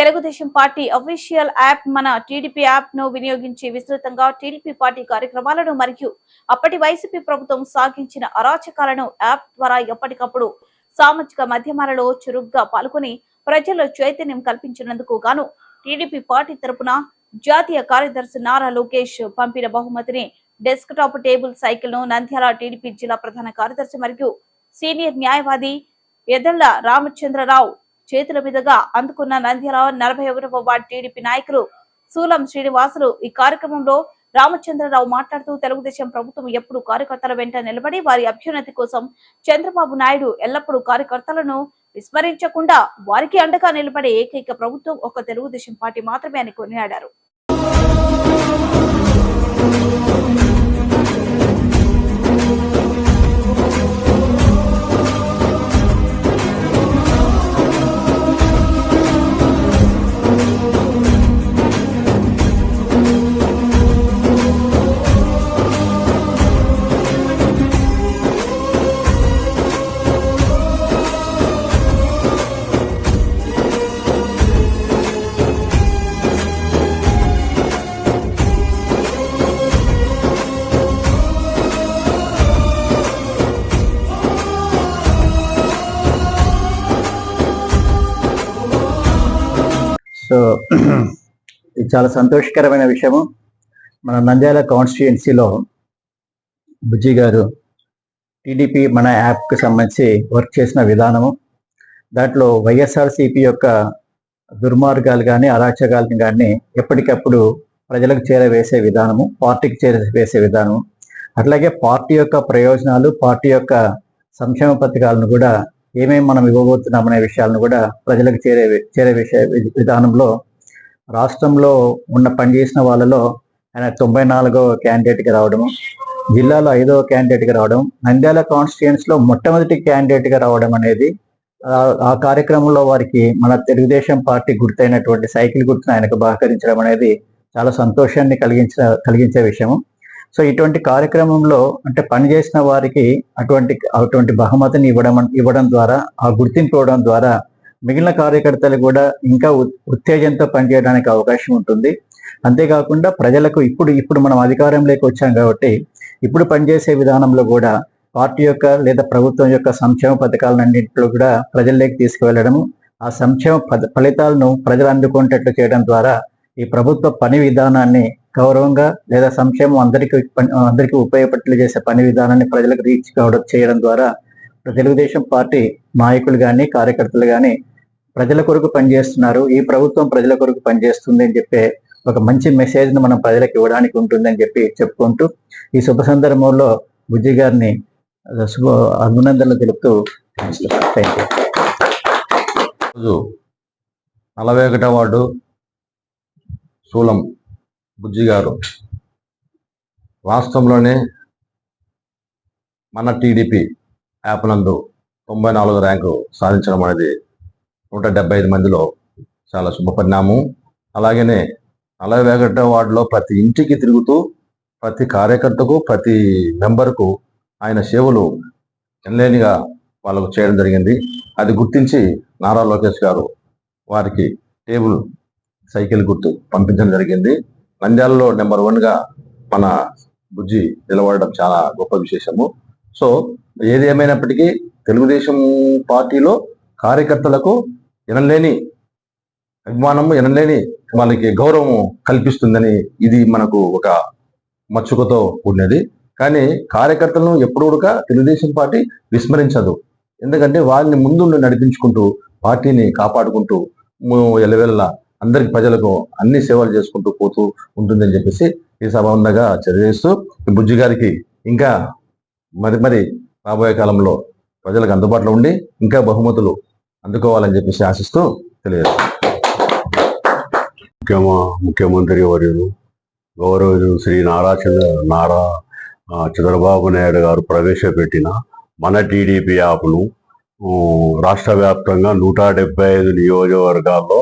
Telugu Desam party official app మన TDP యాప్ను వినియోగించి విస్తృతంగా టీడీపీ పార్టీ కార్యక్రమాలను మరియు అప్పటి వైసీపీ ప్రభుత్వం సాగించిన అరాచకాలను యాప్ ద్వారా ఎప్పటికప్పుడు సామాజిక మాధ్యమాలలో చురుగ్గా పాల్గొని ప్రజల్లో చైతన్యం కల్పించినందుకు గాను టీడీపీ పార్టీ తరపున జాతీయ కార్యదర్శి నారా లోకేష్ పంపిన బహుమతిని డెస్క్ టాప్ టేబుల్ సైకిల్ను నంద్యాల టీడీపీ జిల్లా ప్రధాన కార్యదర్శి మరియు సీనియర్ న్యాయవాది ఎదళ్ళ రామచంద్రరావు చేతుల మీదుగా అందుకున్న నంద్యాల నలభై ఒకటవ వార్డు టీడీపీ నాయకులు సూలం శ్రీనివాసులు ఈ కార్యక్రమంలో రామచంద్రరావు మాట్లాడుతూ తెలుగుదేశం ప్రభుత్వం ఎప్పుడు కార్యకర్తల వెంట నిలబడి వారి అభ్యున్నతి కోసం చంద్రబాబు నాయుడు ఎల్లప్పుడూ కార్యకర్తలను విస్మరించకుండా వారికి అండగా నిలబడే ఏకైక ప్రభుత్వం ఒక తెలుగుదేశం పార్టీ మాత్రమే అని కొనియాడారు. ఇది చాలా సంతోషకరమైన విషయము. మన నంద్యాల కాన్స్టిట్యుయెన్సీలో బుజ్జి గారు టీడీపీ మన యాప్కి సంబంధించి వర్క్ చేసిన విధానము. దాంట్లో వైఎస్ఆర్సీపీ యొక్క దుర్మార్గాలు కానీ అరాచకాలను కానీ ఎప్పటికప్పుడు ప్రజలకు చేరవేసే విధానము పార్టీకి చేరవేసే విధానము. అట్లాగే పార్టీ యొక్క ప్రయోజనాలు పార్టీ యొక్క సంక్షేమ పథకాలను కూడా ఏమేమి మనం ఇవ్వబోతున్నామనే విషయాలను కూడా ప్రజలకు చేరే చేరే విషయ విధానంలో రాష్ట్రంలో ఉన్న పనిచేసిన వాళ్ళలో ఆయన తొంభై నాలుగో క్యాండిడేట్గా రావడం జిల్లాలో ఐదవ క్యాండిడేట్గా రావడం నంద్యాల కాన్స్టిట్యుయెన్స్లో మొట్టమొదటి క్యాండిడేట్గా రావడం అనేది ఆ- కార్యక్రమంలో వారికి మన తెలుగుదేశం పార్టీ గుర్తైనటువంటి సైకిల్ గుర్తును ఆయనకు బహకరించడం అనేది చాలా సంతోషాన్ని కలిగించిన కలిగించే విషయము. సో ఇటువంటి కార్యక్రమంలో అంటే పనిచేసిన వారికి అటువంటి అటువంటి బహుమతిని ఇవ్వడం ఇవ్వడం ద్వారా ఆ గుర్తింపు ఇవ్వడం ద్వారా మిగిలిన కార్యకర్తలు కూడా ఇంకా ఉత్తేజంతో పనిచేయడానికి అవకాశం ఉంటుంది. అంతేకాకుండా ప్రజలకు ఇప్పుడు ఇప్పుడు మనం అధికారంలోకి వచ్చాం కాబట్టి ఇప్పుడు పనిచేసే విధానంలో కూడా పార్టీ యొక్క లేదా ప్రభుత్వం యొక్క సంక్షేమ పథకాలన్నింటిలో కూడా ప్రజల్లోకి తీసుకువెళ్ళడము ఆ సంక్షేమ పద- ఫలితాలను ప్రజలు అందుకునేటట్లు చేయడం ద్వారా ఈ ప్రభుత్వ పని విధానాన్ని గౌరవంగా లేదా సంక్షేమం అందరికీ పని- అందరికీ ఉపయోగపడేట్లు చేసే పని విధానాన్ని ప్రజలకు రీచ్ కావడం చేయడం ద్వారా తెలుగుదేశం పార్టీ నాయకులు కానీ కార్యకర్తలు కానీ ప్రజల కొరకు పనిచేస్తున్నారు ఈ ప్రభుత్వం ప్రజల కొరకు పనిచేస్తుంది అని చెప్పే ఒక మంచి మెసేజ్ను మనం ప్రజలకు ఇవ్వడానికి ఉంటుందని చెప్పి చెప్పుకుంటూ ఈ శుభ సందర్భంలో బుజ్జి గారిని శుభ అభినందనలు తెలుపుతూ రోజు నలభై ఒకటో వార్డు సూలం బుజ్జి గారు రాష్ట్రంలోనే మన టీడీపీ యాప్ నందు తొంభై నాలుగు ర్యాంకు సాధించడం అనేది నూట డెబ్బై ఐదు మందిలో చాలా శుభపరిణామం. అలాగనే నలభై ఒకటో వార్డులో ప్రతి ఇంటికి తిరుగుతూ ప్రతి కార్యకర్తకు ప్రతి మెంబర్కు ఆయన సేవలు ఎనలేనిగా వాళ్ళకు చేయడం జరిగింది. అది గుర్తించి నారా లోకేష్ గారు వారికి టేబుల్ సైకిల్ గుర్తు పంపించడం జరిగింది. నంద్యాలలో నెంబర్ వన్గా మన బుజ్జి నిలబడడం చాలా గొప్ప విశేషము. సో ఏది ఏమైనప్పటికీ తెలుగుదేశం పార్టీలో కార్యకర్తలకు ఎనలేని అభిమానము ఎనలేని వాళ్ళకి గౌరవం కల్పిస్తుందని ఇది మనకు ఒక మచ్చుకతో కూడినది. కానీ కార్యకర్తలను ఎప్పుడు కూడా తెలుగుదేశం పార్టీ విస్మరించదు. ఎందుకంటే వాళ్ళని ముందు నడిపించుకుంటూ పార్టీని కాపాడుకుంటూ ఎలవెల్ల అందరికి ప్రజలకు అన్ని సేవలు చేసుకుంటూ పోతూ ఉంటుందని చెప్పేసి ఈ సభంగా చదివేస్తూ బుజ్జి గారికి ఇంకా మరి మరి రాబోయే కాలంలో ప్రజలకు అందుబాటులో ఉండి ఇంకా బహుమతులు అందుకోవాలని చెప్పేసి ఆశిస్తూ తెలియదు ముఖ్యమ ముఖ్యమంత్రి వర్యులు గౌరవ శ్రీ నారా చంద్ర నారా చంద్రబాబు నాయుడు గారు ప్రవేశపెట్టిన మన టీడీపీ యాప్ను రాష్ట్ర వ్యాప్తంగా నూట డెబ్బై ఐదు నియోజకవర్గాల్లో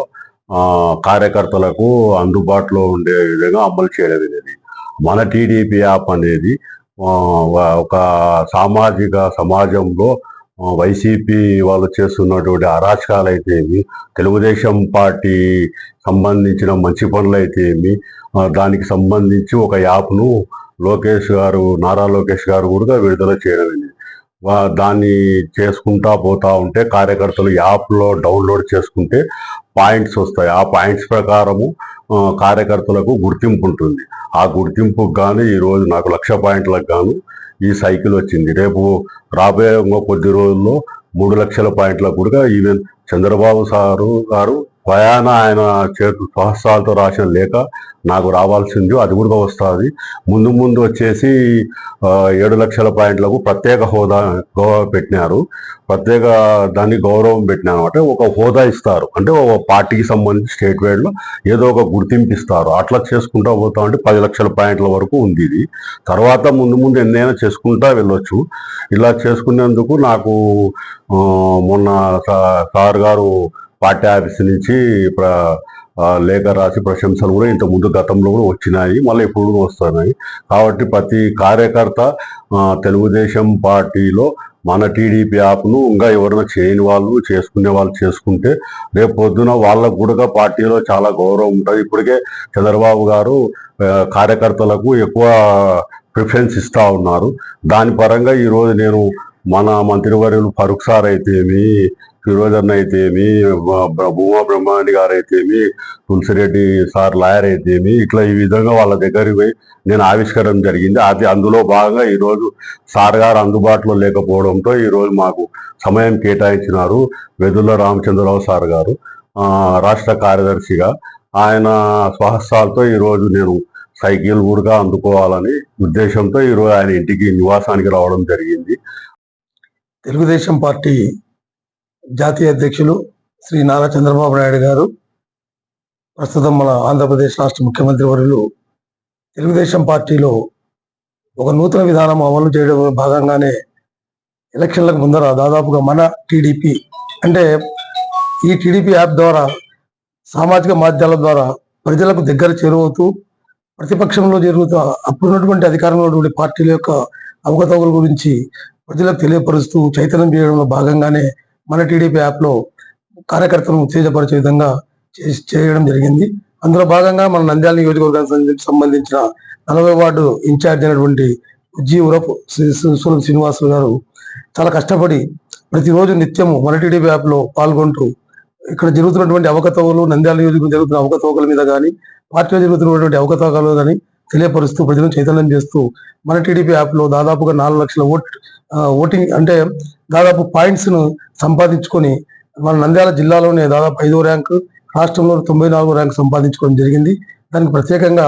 కార్యకర్తలకు అందుబాటులో ఉండే విధంగా అమలు చేయడం అనేది మన టీడీపీ యాప్ అనేది ఒక సామాజిక సమాజంలో వైసీపీ వాళ్ళు చేస్తున్నటువంటి అరాచకాలు అయితే ఏమి తెలుగుదేశం పార్టీ సంబంధించిన మంచి పనులు అయితే ఏమి దానికి సంబంధించి ఒక యాప్ను లోకేష్ గారు నారా లోకేష్ గారు కూడా విడుదల చేయడం దాన్ని చేసుకుంటా పోతా ఉంటే కార్యకర్తలు యాప్లో డౌన్లోడ్ చేసుకుంటే పాయింట్స్ వస్తాయి. ఆ పాయింట్స్ ప్రకారము కార్యకర్తలకు గుర్తింపు ఉంటుంది. ఆ గుర్తింపుకు గాను ఈరోజు నాకు లక్ష పాయింట్లకు గాను ఈ సైకిల్ వచ్చింది. రేపు రాబోయే కొద్ది రోజుల్లో మూడు లక్షల పాయింట్లకు కూడా ఈవెన్ చంద్రబాబు సారు గారు స్వయాన ఆయన చేతు సహస్రాలతో రాసిన లేఖ నాకు రావాల్సింది అది కూడా వస్తుంది. ముందు ముందు వచ్చేసి ఏడు లక్షల పాయింట్లకు ప్రత్యేక హోదా గౌరవం పెట్టినారు. ప్రత్యేక దాన్ని గౌరవం పెట్టినారు అంటే ఒక హోదా ఇస్తారు. అంటే ఒక పార్టీకి సంబంధించి స్టేట్ వైడ్లో ఏదో ఒక గుర్తింపు ఇస్తారు. అట్లా చేసుకుంటా పోతామంటే పది లక్షల పాయింట్ల వరకు ఉంది ఇది. తర్వాత ముందు ముందు ఎన్నైనా చేసుకుంటా వెళ్ళొచ్చు. ఇలా చేసుకునేందుకు నాకు మొన్న సార్ గారు పార్టీ ఆఫీస్ నుంచి ప్ర లేఖ రాసి ప్రశంసలు కూడా ఇంత ముందు గతంలో కూడా వచ్చినాయి. మళ్ళీ ఇప్పుడు కూడా వస్తున్నాయి. కాబట్టి ప్రతి కార్యకర్త తెలుగుదేశం పార్టీలో మన టీడీపీ యాప్ను ఇంకా ఎవరైనా చేయని వాళ్ళు చేసుకునే వాళ్ళు చేసుకుంటే రేపు పొద్దున వాళ్ళకు కూడా పార్టీలో చాలా గౌరవం ఉంటుంది. ఇప్పటికే చంద్రబాబు గారు కార్యకర్తలకు ఎక్కువ ప్రిఫరెన్స్ ఇస్తూ ఉన్నారు. దాని పరంగా ఈరోజు నేను మన మంత్రివర్యులు ఫరూక్ సార్ అయితేమి ఫిరోజన్ అయితేమి భూమా బ్రహ్మాండి గారు అయితేమి తులసిరెడ్డి సార్ లాయర్ అయితేమి ఇట్లా ఈ విధంగా వాళ్ళ దగ్గరికి పోయి నేను ఆవిష్కరణ జరిగింది. అది అందులో భాగంగా ఈరోజు సార్ గారు అందుబాటులో లేకపోవడంతో ఈరోజు మాకు సమయం కేటాయించినారు వెదుల రామచంద్రరావు సార్ గారు రాష్ట్ర కార్యదర్శిగా. ఆయన స్వహస్తాలతో ఈరోజు నేను సైకిల్ ఊరుగా అందుకోవాలని ఉద్దేశంతో ఈరోజు ఆయన ఇంటికి నివాసానికి రావడం జరిగింది. తెలుగుదేశం పార్టీ జాతీయ అధ్యక్షులు శ్రీ నారా చంద్రబాబు నాయుడు గారు ప్రస్తుతం మన ఆంధ్రప్రదేశ్ రాష్ట్ర ముఖ్యమంత్రి వర్యులు తెలుగుదేశం పార్టీలో ఒక నూతన విధానం అమలు చేయడం భాగంగానే ఎలక్షన్లకు ముందర దాదాపుగా మన టీడీపీ అంటే ఈ టీడీపీ యాప్ ద్వారా సామాజిక మాధ్యమాల ద్వారా ప్రజలకు దగ్గర చేరువవుతూ ప్రతిపక్షంలో జరుగుతూ అప్పుడున్నటువంటి అధికారంలో ఉన్నటువంటి పార్టీల యొక్క అవకతవకల గురించి ప్రజలకు తెలియపరుస్తూ చైతన్యం చేయడంలో భాగంగానే మన టీడీపీ యాప్లో కార్యకర్తలను ఉత్తేజపరిచే విధంగా చేసి- చేయడం జరిగింది. అందులో భాగంగా మన నంద్యాల నియోజకవర్గానికి సంబంధించిన నలభై వార్డు ఇన్ఛార్జ్ అయినటువంటి ఉజ్జీ ఉరపు శ్రీ- శ్రీ- శ్రీనివాసులు గారు చాలా కష్టపడి ప్రతిరోజు నిత్యము మన టీడీపీ యాప్లో పాల్గొంటూ ఇక్కడ జరుగుతున్నటువంటి అవకతవలు నంద్యాల నియోజకవర్గం జరుగుతున్న అవకతవకల మీద కానీ పార్టీలో జరుగుతున్నటువంటి అవకతవకాలు కానీ తెలియపరుస్తూ ప్రజలను చైతన్యం చేస్తూ మన టీడీపీ యాప్లో దాదాపుగా నాలుగు లక్షల ఓట్ ఓటింగ్ అంటే దాదాపు పాయింట్స్ను సంపాదించుకొని మన నంద్యాల జిల్లాలోనే దాదాపు ఐదో ర్యాంకు రాష్ట్రంలో తొంభై నాలుగో ర్యాంక్ సంపాదించుకోవడం జరిగింది. దానికి ప్రత్యేకంగా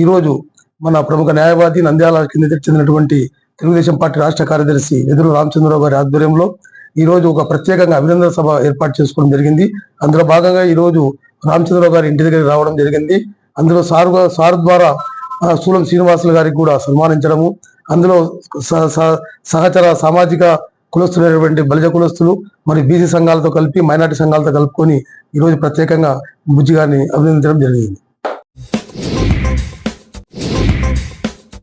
ఈరోజు మన ప్రముఖ న్యాయవాది నంద్యాల కింద చెందినటువంటి తెలుగుదేశం పార్టీ రాష్ట్ర కార్యదర్శి ఎదురు రామచంద్రరావు గారి ఆధ్వర్యంలో ఈరోజు ఒక ప్రత్యేకంగా అభినందన సభ ఏర్పాటు చేసుకోవడం జరిగింది. అందులో భాగంగా ఈరోజు రామచంద్రరావు గారి ఇంటి దగ్గర రావడం జరిగింది. అందులో సారు సారు ద్వారా స్థూలం సూలం శ్రీనివాసులు గారికి కూడా సన్మానించడము. అందులో సహచర సామాజిక కులస్తులైనటువంటి బలిజ కులస్తులు మరియు బీసీ సంఘాలతో కలిపి మైనార్టీ సంఘాలతో కలుపుకొని ఈరోజు ప్రత్యేకంగా బుజ్జి గారిని అభినందించడం జరిగింది.